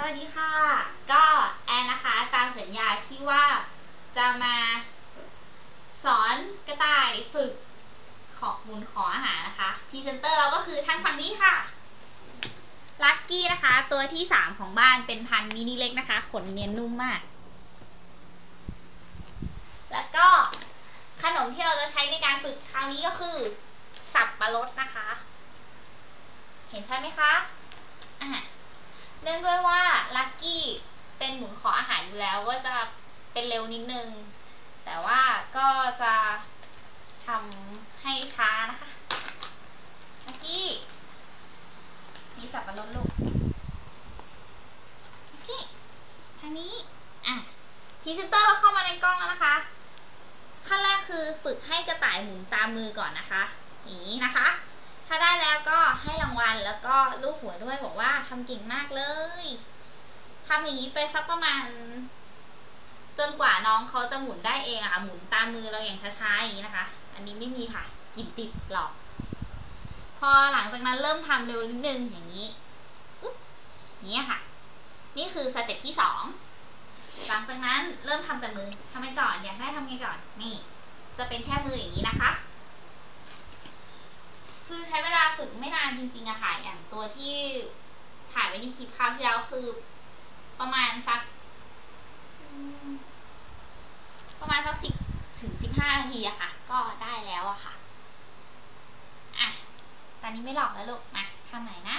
สวัสดีค่ะ ก็แอนนะคะตามสัญญาที่ว่าจะมาสอนกระต่ายฝึกขอมุนขออาหารนะคะพรีเซนเตอร์เราก็คือทางฝั่งนี้ค่ะลักกี้นะคะ ตัวที่สามของบ้านเป็นพันมินิเล็กนะคะ ขนเนียนนุ่มมาก แล้วก็ขนมที่เราจะใช้ในการฝึกคราวนี้ก็คือ สับปะรดนะคะ เห็นใช่ไหมคะอะเนื่องด้วยว่าลักกี้เป็นหมุนขออาหารอยู่แล้วก็จะเป็นเร็วนิดนึง แต่ว่าก็จะทำให้ช้านะคะลักกี้มีสับปะรดลูกลักกี้ทางนี้อะพรีเซนเตอร์เราเข้ามาในกล้องแล้วนะคะขั้นแรกคือฝึกให้กระต่ายหมุนตามมือก่อนนะคะ นี้นะคะ ถ้าได้แล้วก็ให้รางวัลแล้วก็ลูกหัวด้วยบอกว่าทำเก่งมากเลยทำอย่างนี้ไปสักประมาณ จนกว่าน้องเขาจะหมุนได้เองอะค่ะหมุนตามมือเราอย่างช้าๆอย่างนี้นะคะ อันนี้ไม่มีค่ะกินติดหรอก พอหลังจากนั้นเริ่มทำเร็วนิดนึงอย่างนี้อุ๊บอย่างนี้ค่ะ นี่คือสเต็ปที่สองหลังจากนั้นเริ่มทำแต่มือทำไงก่อนอยากได้ทำไงก่อนนี่ จะเป็นแค่มืออย่างนี้นะคะ เวลาฝึกไม่นานจริงๆอะค่ะ อย่างตัวที่ถ่ายไว้ในคลิปคราวที่แล้วคือ ประมาณสักประมาณสักสิบถึงสิบห้านาทีอะค่ะ ก็ได้แล้วอะค่ะ อะ ตอนนี้ไม่หลอกแล้วลูกมาทำใหม่นะ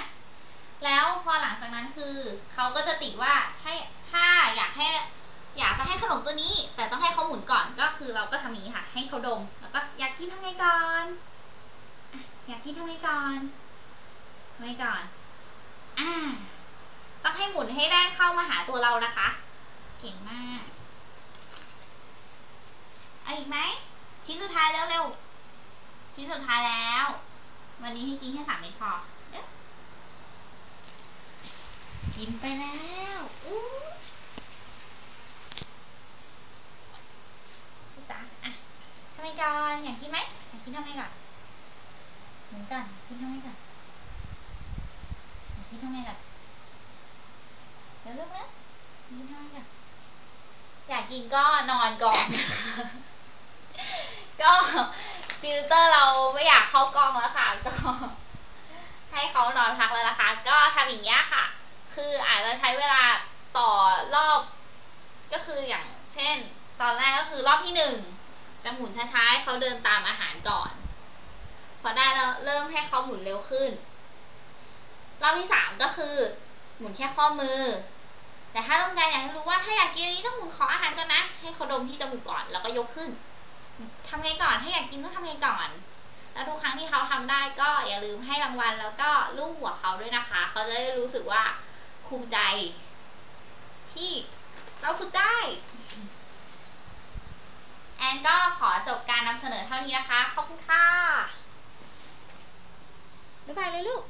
แล้วพอหลังจากนั้นคือเขาก็จะติดว่าให้ถ้าอยากให้ อยากจะให้ขนมตัวนี้ แต่ต้องให้เขาหมุนก่อนก็คือเราก็ทำนี้ค่ะ ให้เขาดมแล้วก็อยากกินทำไงก่อน อยากกินทำไงก่อนทำไงก่อน อ่า ต้องให้หมุนให้ได้เข้ามาหาตัวเรานะคะ เก่งมากเอาอีกไหม ชิ้นสุดท้ายแล้วเร็วชิ้นสุดท้ายแล้ว วันนี้ให้กินแค่สามเม็ดพอกินไปแล้วอู้พี่จ๋าอะทำไมก่อน อยากกินไหมอยากกินทำไมก่อน หมุนก่อนกินทำไมก่อนกินทำไมก่อนเดี๋ยวเลือกนะกินทำไมก่อนอยากกินก็นอนก่อนก็ฟิลเตอร์เราไม่อยากเข้ากล้องแล้วค่ะ ก็ให้เขานอนพักแล้วนะคะ ก็ทำอย่างนี้ยค่ะ คืออาจจะใช้เวลาต่อรอบ ก็คืออย่างเช่น ตอนแรกก็คือรอบที่หนึ่งจะหมุนช้าๆเขาเดินตามอาหารก่อน พอได้แล้วเริ่มให้เขาหมุนเร็วขึ้น รอบที่สามก็คือหมุนแค่ข้อมือ แต่ถ้าต้องการอยากให้รู้ว่าถ้าอยากกินนี้ต้องหมุนขออาหารก่อนนะ ให้เขาดมที่จมูกก่อนแล้วก็ยกขึ้นทำไงก่อนถ้าอยากกินต้องทำไงก่อนแล้วทุกครั้งที่เขาทำได้ก็อย่าลืมให้รางวัลแล้วก็ลูบหัวเขาด้วยนะคะ เขาจะได้รู้สึกว่าภูมิใจ ที่เราฝึกได้ แอนก็ขอจบการนำเสนอเท่านี้นะคะ ขอบคุณค่ะายเลยลูก